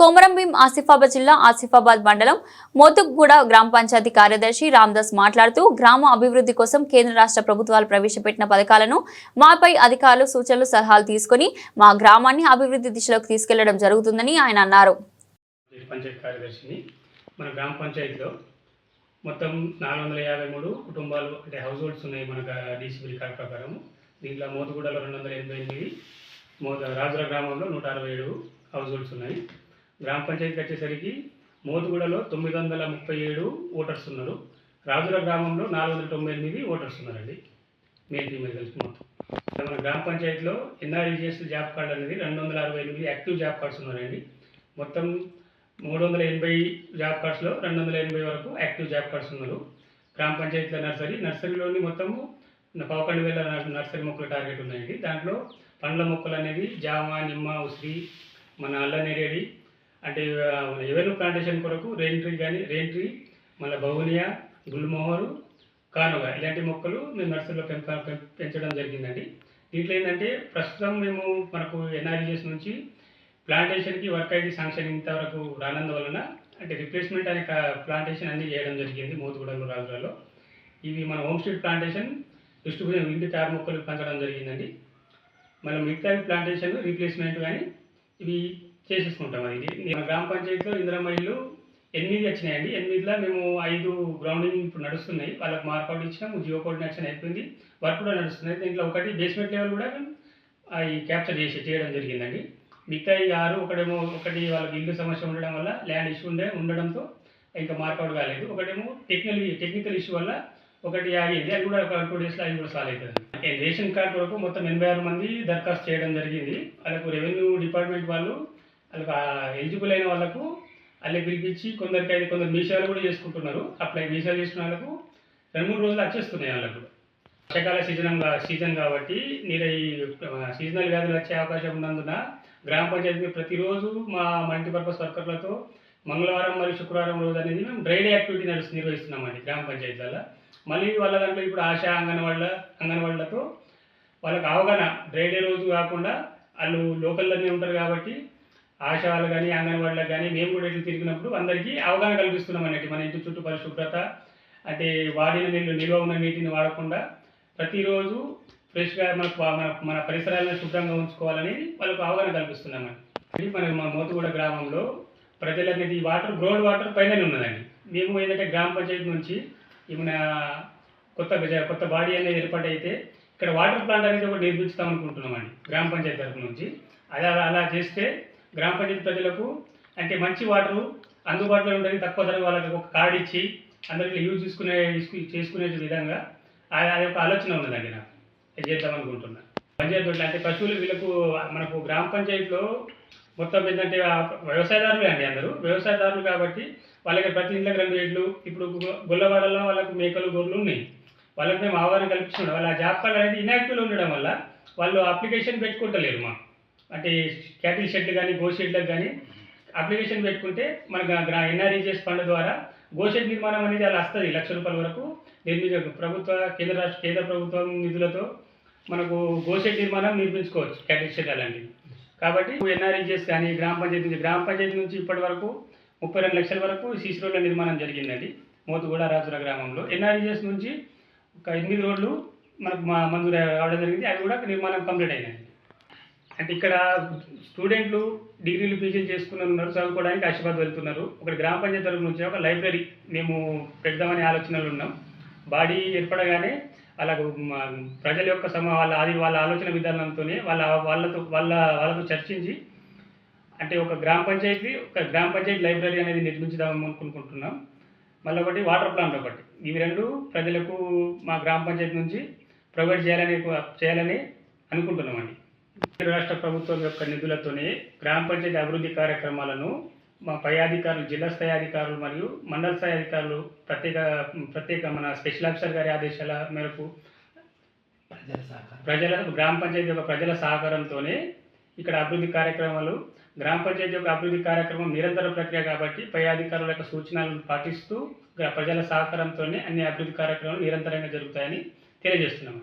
కొమరంభీం ఆసిఫాబాద్ జిల్లా ఆసిఫాబాద్ మండలం మోతుగూడ గ్రామ పంచాయతీ కార్యదర్శి రామ్దాస్ మాట్లాడుతూ గ్రామ అభివృద్ధి కోసం కేంద్ర రాష్ట్ర ప్రభుత్వాలు ప్రవేశపెట్టిన పథకాలను మాపై అధికారులు సూచనలు సలహాలు తీసుకుని మా గ్రామాన్ని అభివృద్ధి దిశలోకి తీసుకెళ్ళడం జరుగుతుందని ఆయన అన్నారు. మన గ్రామ పంచాయతీలో మొత్తం నాలుగు వందల యాభై మూడు కుటుంబాలు అంటే హౌస్ హోల్డ్స్ ఉన్నాయి మన డీసీబీ రికార్డ్ ప్రకారం దీంట్లో మోతుగూడలో రెండు వందల ఎనభై ఎనిమిది మో రాజుల గ్రామంలో నూట అరవై ఏడు హౌస్ హోల్డ్స్ ఉన్నాయి. గ్రామ పంచాయతీకి వచ్చేసరికి మోతుగూడలో తొమ్మిది వందల ముప్పై ఏడు ఓటర్స్ ఉన్నారు. రాజుల గ్రామంలో నాలుగు వందల తొంభై ఎనిమిది ఓటర్స్ ఉన్నారండి. మేల్ ఫీమేల్ కలిసి మొత్తం. మన గ్రామ పంచాయతీలో ఎన్ఆర్ఈజిఎస్ జాబ్ కార్డ్ అనేది రెండు వందల అరవై ఎనిమిది యాక్టివ్ జాబ్ కార్డ్స్ ఉన్నారండి మొత్తం మూడు వందల ఎనభై జాబ్ కార్డ్స్లో రెండు వందల ఎనభై వరకు యాక్టివ్ జాబ్ కార్డ్స్ ఉన్నారు. గ్రామ పంచాయతీల నర్సరీ నర్సరీలోని మొత్తము పదకొండు వేల నర్సరీ మొక్కల టార్గెట్ ఉన్నాయండి. దాంట్లో పండ్ల మొక్కలు అనేది జామ నిమ్మ ఉసిరి మన అల్లనేరేడి అంటే ఎవరు ప్లాంటేషన్ కొరకు రెయిన్ ట్రీ కానీ రెయిన్ ట్రీ మళ్ళీ బౌనియా గుల్మోహరు కానుగ ఇలాంటి మొక్కలు మేము నర్సరీలో పెంప పెం- పెంచడం జరిగిందండి. దీంట్లో ఏంటంటే ప్రస్తుతం మేము మనకు ఎన్ఆర్జీఎస్ నుంచి ప్లాంటేషన్కి వర్క్ ఐడి శాంక్షన్ ఇంతవరకు రానందువలన అంటే రిప్లేస్మెంట్ అనే ప్లాంటేషన్ అన్ని చేయడం జరిగింది మోతుగూడలో రాజులలో. ఇవి మన హోమ్ స్ట్రీట్ ప్లాంటేషన్ డిస్ట్రిబ్యూషన్ ఇంటి తారు మొక్కలు పెంచడం జరిగిందండి. మన మిగతా ప్లాంటేషన్ రీప్లేస్మెంట్ కానీ ఇవి చేసేసుకుంటాం అది. మన గ్రామ పంచాయతీలో ఇందిరమ్మ ఇల్లు ఎనిమిది వచ్చినాయండి. ఎనిమిదిలో మేము ఐదు గ్రౌండింగ్ ఇప్పుడు నడుస్తున్నాయి. వాళ్ళకి మార్కౌట్ ఇచ్చినాము జియో కోఆర్డినేషన్ అయిపోయింది. వర్క్ కూడా నడుస్తుంది దీంట్లో ఒకటి బేస్మెంట్ లెవెల్ కూడా మేము అవి క్యాప్చర్ చేసి చేయడం జరిగిందండి. మిగతా ఈ ఆరు ఒకటేమో ఒకటి వాళ్ళకి ఇల్లు సమస్య ఉండడం వల్ల ల్యాండ్ ఇష్యూ ఉండే ఉండడంతో ఇంకా మార్కౌట్ కాలేదు. ఒకటేమో టెక్నికల్ టెక్నికల్ ఇష్యూ వల్ల ఒకటి ఆగింది. అది కూడా ఒక టూ డేస్లో అది కూడా సాల్వ్ అవుతుంది రేషన్ కార్డు వరకు మొత్తం ఎనభై ఆరు మంది దరఖాస్తు చేయడం జరిగింది. వాళ్ళకు రెవెన్యూ డిపార్ట్మెంట్ వాళ్ళు ఎలిజిబుల్ అయిన వాళ్ళకు అల్లె పిలిపించి కొందరికి అయితే కొందరు మీషోలు కూడా చేసుకుంటున్నారు. అప్లై మీసేవాళ్ళు చేసుకున్న వాళ్ళకు రెండు మూడు రోజులు వచ్చేస్తున్నాయి వాళ్ళకు. వర్షాకాల సీజన్ సీజన్ కాబట్టి నేను ఈ సీజనల్ వ్యాధులు వచ్చే అవకాశం ఉన్నందున గ్రామ పంచాయతీ ప్రతిరోజు మా మల్టీపర్పస్ వర్కర్లతో మంగళవారం మరియు శుక్రవారం రోజు అనేది మేము డ్రైడే యాక్టివిటీ నడుస్తు నిర్వహిస్తున్నామండి గ్రామ పంచాయతీలలో మళ్ళీ వాళ్ళ దాంట్లో ఇప్పుడు ఆశా అంగన్వాళ్ళ అంగన్వాళ్ళతో వాళ్ళకి అవగాహన. డ్రైడే రోజు కాకుండా వాళ్ళు లోకల్లోనే ఉంటారు కాబట్టి ఆశ వాళ్ళు కానీ అంగన్వాడీలకు కానీ మేము కూడా ఇట్లా తిరిగినప్పుడు అందరికీ అవగాహన కల్పిస్తున్నాం అన్నట్టు. మన ఇంటి చుట్టూ పరిశుభ్రత అంటే వాడిన నీళ్ళు నిల్వ ఉన్న నీటిని వాడకుండా ప్రతిరోజు ఫ్రెష్గా మనకు మన మన పరిసరాలను శుభ్రంగా ఉంచుకోవాలని వాళ్ళకు అవగాహన కల్పిస్తున్నామండి ఇది మన మా మోతుగూడ గ్రామంలో ప్రజలకి ఈ వాటర్ గ్రౌండ్ వాటర్ పైన ఉన్నదండి. మేము ఏంటంటే గ్రామ పంచాయతీ నుంచి ఈ మన కొత్త గజ- కొత్త బాడీ అనేది ఏర్పాటైతే ఇక్కడ వాటర్ ప్లాంట్ అనేది ఒకటి నిర్మిస్తాం అనుకుంటున్నామండి గ్రామ పంచాయతీ తరఫు నుంచి. అది అలా అలా చేస్తే గ్రామ పంచాయతీ ప్రజలకు అంటే మంచి వాటర్ అందుబాటులో ఉండేది తక్కువ ధర వాళ్ళకి ఒక కార్డు ఇచ్చి అందరికీ యూజ్ చేసుకునే చేసుకునే విధంగా ఆ- అది ఒక ఆలోచన ఉన్నదండి నాకు. చేద్దాం అనుకుంటున్నా. పంచాయతీ అంటే పశువులు వీళ్ళకు మనకు గ్రామ పంచాయతీలో మొత్తం ఏంటంటే వ్యవసాయదారులే అండి అందరూ. వ్యవసాయదారులు కాబట్టి వాళ్ళకి ప్రతి ఇంట్లో రెండు ఎడ్లు ఇప్పుడు గొల్లవాడలో వాళ్ళకు మేకలు గొర్రెలు ఉన్నాయి. వాళ్ళకి మేము ఆహ్వానం కల్పిస్తున్నాం. వాళ్ళ జాబ్ కార్డు అనేది ఇన్యాక్టివ్లో ఉండడం వల్ల వాళ్ళు అప్లికేషన్ పెట్టుకుంటలేరు మా అంటే క్యాటిల్ షెడ్లు కానీ గో షెడ్లకు కానీ అప్లికేషన్ పెట్టుకుంటే మన గ్రా ఎన్ఆర్ఈజిఎస్ ఫండ్ ద్వారా గోషెడ్ నిర్మాణం అనేది అలా వస్తుంది లక్ష రూపాయల వరకు. నిర్మించ ప్రభుత్వ కేంద్ర రాష్ట్ర కేంద్ర ప్రభుత్వం నిధులతో మనకు గోషెడ్ నిర్మాణం నిర్మించుకోవచ్చు క్యాటిల్ షెడ్ అలాంటివి కాబట్టి ఎన్ఆర్ఈజిఎస్ కానీ గ్రామ పంచాయతీ నుంచి గ్రామ పంచాయతీ నుంచి ఇప్పటి వరకు ముప్పై రెండు లక్షల వరకు సీసీ రోడ్ల నిర్మాణం జరిగిందండి మోతుగూడ రాజుల గ్రామంలో. ఎన్ఆర్ఈజిఎస్ నుంచి ఒక ఎనిమిది రోడ్లు మనకు మా మందు రావడం జరిగింది అవి కూడా నిర్మాణం కంప్లీట్ అయినాయి. అంటే ఇక్కడ స్టూడెంట్లు డిగ్రీలు పీజీలు చేసుకుని ఉన్నారు చదువుకోవడానికి ఆశీర్వాద్ వెళ్తున్నారు. ఒకటి గ్రామ పంచాయతీ తరఫు నుంచి ఒక లైబ్రరీ మేము పెడదామనే ఆలోచనలు ఉన్నాం. బాడీ ఏర్పడగానే వాళ్ళకు ప్రజల యొక్క సమ వాళ్ళ అది వాళ్ళ ఆలోచన విధానంతోనే వాళ్ళ వాళ్ళతో వాళ్ళ వాళ్ళతో చర్చించి అంటే ఒక గ్రామ పంచాయతీ ఒక గ్రామ పంచాయతీ లైబ్రరీ అనేది నిర్మించుదాం అనుకుంటున్నాం. మళ్ళీ ఒకటి వాటర్ ప్లాంట్ ఒకటి. ఇవి రెండు ప్రజలకు మా గ్రామ పంచాయతీ నుంచి ప్రొవైడ్ చేయాలని చేయాలని అనుకుంటున్నామండి. రాష్ట్ర ప్రభుత్వం యొక్క నిధులతోనే గ్రామ పంచాయతీ అభివృద్ధి కార్యక్రమాలను మా పై అధికారులు జిల్లా స్థాయి అధికారులు మరియు మండల స్థాయి అధికారులు ప్రత్యేక ప్రత్యేక మన స్పెషల్ ఆఫీసర్ గారి ఆదేశాల మేరకు ప్రజల గ్రామ పంచాయతీ యొక్క ప్రజల సహకారంతోనే ఇక్కడ అభివృద్ధి కార్యక్రమాలు గ్రామ పంచాయతీ యొక్క అభివృద్ధి కార్యక్రమం నిరంతర ప్రక్రియ కాబట్టి పై అధికారుల యొక్క సూచనలను పాటిస్తూ ప్రజల సహకారంతోనే అన్ని అభివృద్ధి కార్యక్రమాలు నిరంతరంగా జరుగుతాయని తెలియజేస్తున్నాము